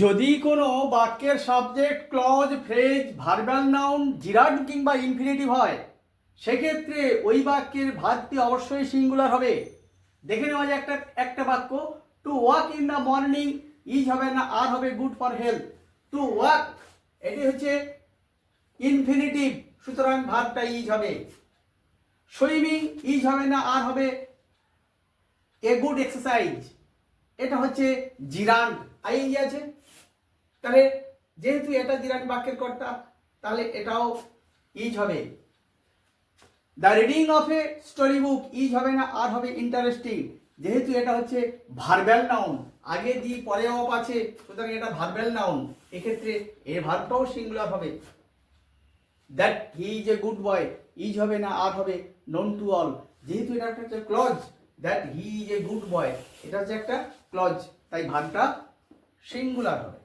যদি কোনো বাক্যের subject clause phrase verbal noun gerund কিংবা ইনফিনিটিভ হয়, সেক্ষেত্রে ওই বাক্যের ভাতটি অবশ্যই সিঙ্গুলার হবে। দেখে নেওয়া যায় একটা একটা বাক্য। To walk in the morning is হবে না, আর হবে good for health to walk এটি হচ্ছে ইনফিনিটিভ সুতরাং ভাতটা ইজ হবে। সুইমিং ইজ হবে না, আর হবে এ গুড এক্সারসাইজ এটা হচ্ছে জিরান্ড আইএনজি আছে? তাহলে যেহেতু এটা জিরান্ড বাক্যের কর্তা, তাহলে এটাও ইজ হবে। The reading of a story book is হবে না, আর হবে ইন্টারেস্টিং যেহেতু এটা হচ্ছে ভার্বাল নাউন আগে দি পরে অফ আছে, সুতরাং এটা ভার্বাল নাউন এক্ষেত্রে এ ভার্বটাও সিঙ্গুলার হবে। That he is a good boy is হবে না, আর হবে নন টু অল যেহেতু এটা একটা হচ্ছে clause that he is a good boy এটা হচ্ছে একটা ক্লজ তাই ভাগটা সিঙ্গুলার হবে।